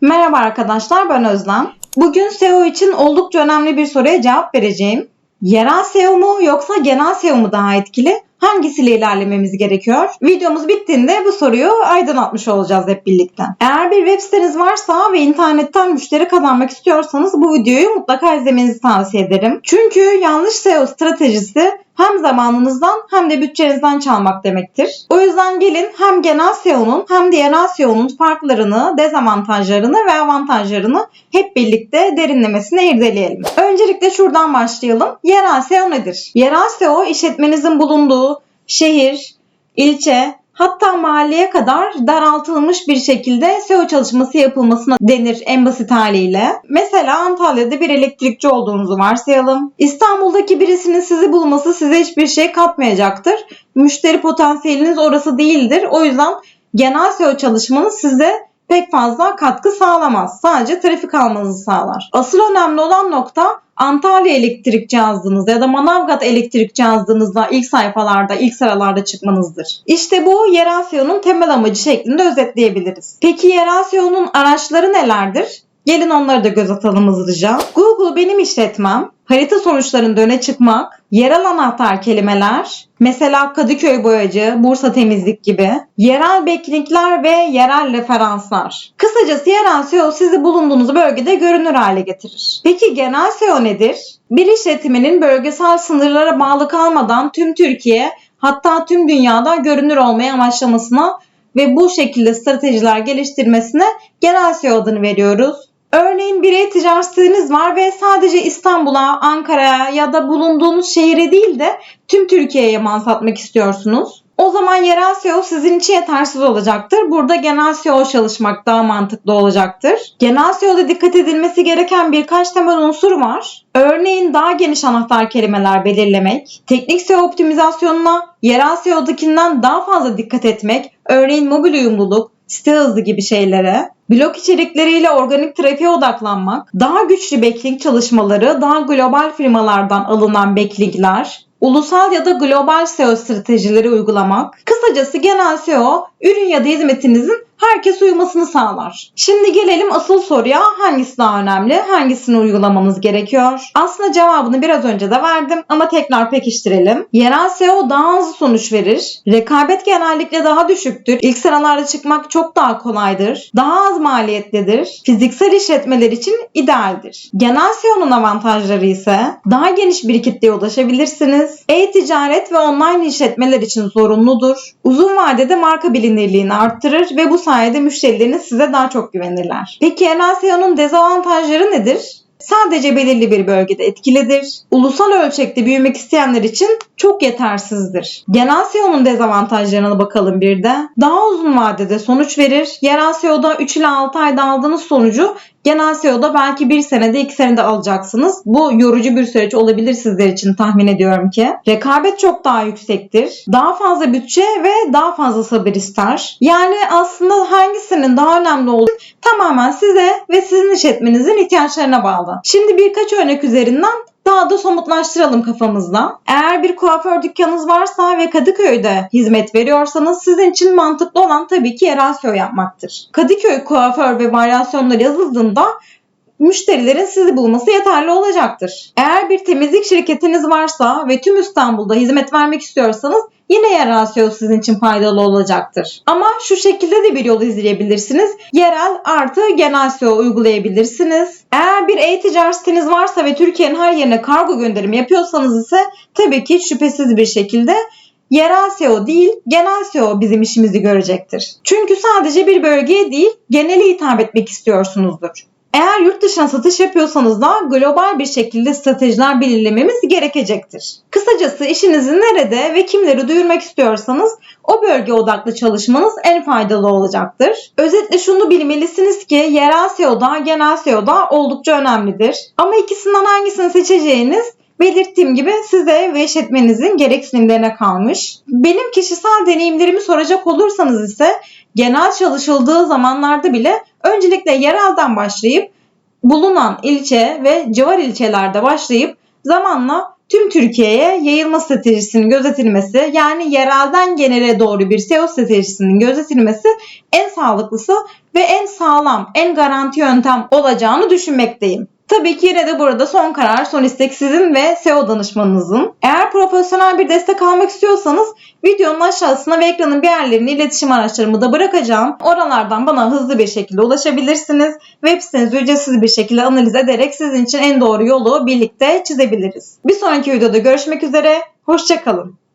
Merhaba arkadaşlar ben Özlem. Bugün SEO için oldukça önemli bir soruya cevap vereceğim. Yerel SEO mu yoksa genel SEO mu daha etkili? Hangisiyle ilerlememiz gerekiyor? Videomuz bittiğinde bu soruyu aydınlatmış olacağız hep birlikte. Eğer bir web siteniz varsa ve internetten müşteri kazanmak istiyorsanız bu videoyu mutlaka izlemenizi tavsiye ederim. Çünkü yanlış SEO stratejisi hem zamanınızdan hem de bütçenizden çalmak demektir. O yüzden gelin hem genel SEO'nun hem de yerel SEO'nun farklarını, dezavantajlarını ve avantajlarını hep birlikte derinlemesine irdeleyelim. Öncelikle şuradan başlayalım. Yerel SEO nedir? Yerel SEO işletmenizin bulunduğu şehir, ilçe, hatta mahalleye kadar daraltılmış bir şekilde SEO çalışması yapılmasına denir en basit haliyle. Mesela Antalya'da bir elektrikçi olduğunuzu varsayalım. İstanbul'daki birisinin sizi bulması size hiçbir şey katmayacaktır. Müşteri potansiyeliniz orası değildir. O yüzden genel SEO çalışmanız size pek fazla katkı sağlamaz. Sadece trafik almanızı sağlar. Asıl önemli olan nokta Antalya elektrik yazdığınızda ya da Manavgat elektrik yazdığınızda ilk sayfalarda, ilk sıralarda çıkmanızdır. İşte bu yerel SEO'nun temel amacı şeklinde özetleyebiliriz. Peki yerel SEO'nun araçları nelerdir? Gelin onları da göz atalım hızlıca. Google benim işletmem, harita sonuçlarında öne çıkmak, yerel anahtar kelimeler, mesela Kadıköy boyacı, Bursa temizlik gibi, yerel backlinkler ve yerel referanslar. Kısacası yerel SEO sizi bulunduğunuz bölgede görünür hale getirir. Peki genel SEO nedir? Bir işletmenin bölgesel sınırlara bağlı kalmadan tüm Türkiye hatta tüm dünyada görünür olmaya amaçlamasına ve bu şekilde stratejiler geliştirmesine genel SEO adını veriyoruz. Örneğin bir e-ticaretiniz var ve sadece İstanbul'a, Ankara'ya ya da bulunduğunuz şehire değil de tüm Türkiye'ye mal satmak istiyorsunuz. O zaman yerel SEO sizin için yetersiz olacaktır. Burada genel SEO çalışmak daha mantıklı olacaktır. Genel SEO'da dikkat edilmesi gereken birkaç temel unsur var. Örneğin daha geniş anahtar kelimeler belirlemek, teknik SEO optimizasyonuna yerel SEO'dakinden daha fazla dikkat etmek, örneğin mobil uyumluluk, site hızı gibi şeylere, blog içerikleriyle organik trafiğe odaklanmak, daha güçlü backlink çalışmaları, daha global firmalardan alınan backlinkler, ulusal ya da global SEO stratejileri uygulamak, kısacası genel SEO ürün ya da hizmetinizin herkes uymasını sağlar. Şimdi gelelim asıl soruya hangisi daha önemli, hangisini uygulamanız gerekiyor? Aslında cevabını biraz önce de verdim ama tekrar pekiştirelim. Yerel SEO daha hızlı sonuç verir. Rekabet genellikle daha düşüktür. İlk sıralarda çıkmak çok daha kolaydır. Daha az maliyetlidir. Fiziksel işletmeler için idealdir. Genel SEO'nun avantajları ise daha geniş bir kitleye ulaşabilirsiniz. E-ticaret ve online işletmeler için zorunludur. Uzun vadede marka bilinirliğini arttırır ve bu sayede müşterileriniz size daha çok güvenirler. Peki yerel dezavantajları nedir? Sadece belirli bir bölgede etkilidir. Ulusal ölçekte büyümek isteyenler için çok yetersizdir. Genel SEO'nun dezavantajlarına bakalım bir de. Daha uzun vadede sonuç verir. Yerel SEO'da 3 ile 6 ayda aldığınız sonucu genel SEO'da belki 1 senede 2 senede alacaksınız. Bu yorucu bir süreç olabilir sizler için tahmin ediyorum ki. Rekabet çok daha yüksektir. Daha fazla bütçe ve daha fazla sabır ister. Yani aslında hangisinin daha önemli olduğu tamamen size ve sizin işletmenizin ihtiyaçlarına bağlı. Şimdi birkaç örnek üzerinden daha da somutlaştıralım kafamızda. Eğer bir kuaför dükkanınız varsa ve Kadıköy'de hizmet veriyorsanız sizin için mantıklı olan tabii ki yerel SEO yapmaktır. Kadıköy kuaför ve varyasyonları yazıldığında müşterilerin sizi bulması yeterli olacaktır. Eğer bir temizlik şirketiniz varsa ve tüm İstanbul'da hizmet vermek istiyorsanız yine yerel SEO sizin için faydalı olacaktır. Ama şu şekilde de bir yol izleyebilirsiniz. Yerel artı genel SEO uygulayabilirsiniz. Eğer bir e-ticaret siteniz varsa ve Türkiye'nin her yerine kargo gönderimi yapıyorsanız ise tabii ki şüphesiz bir şekilde yerel SEO değil, genel SEO bizim işimizi görecektir. Çünkü sadece bir bölgeye değil, genele hitap etmek istiyorsunuzdur. Eğer yurt dışına satış yapıyorsanız da global bir şekilde stratejiler belirlememiz gerekecektir. Kısacası işinizi nerede ve kimleri duyurmak istiyorsanız o bölge odaklı çalışmanız en faydalı olacaktır. Özetle şunu bilmelisiniz ki yerel SEO'da genel SEO'da oldukça önemlidir. Ama ikisinden hangisini seçeceğiniz belirttiğim gibi size ve işletmenizin gereksinimlerine kalmış. Benim kişisel deneyimlerimi soracak olursanız ise genel çalışıldığı zamanlarda bile öncelikle yerelden başlayıp bulunan ilçe ve civar ilçelerde başlayıp zamanla tüm Türkiye'ye yayılma stratejisinin gözetilmesi yani yerelden genele doğru bir SEO stratejisinin gözetilmesi en sağlıklısı ve en sağlam, en garanti yöntem olacağını düşünmekteyim. Tabii ki yine de burada son karar, son istek sizin ve SEO danışmanınızın. Eğer profesyonel bir destek almak istiyorsanız videonun aşağısına ve ekranın bir yerlerine iletişim araçlarımı da bırakacağım. Oralardan bana hızlı bir şekilde ulaşabilirsiniz. Web sitenizi ücretsiz bir şekilde analiz ederek sizin için en doğru yolu birlikte çizebiliriz. Bir sonraki videoda görüşmek üzere. Hoşçakalın.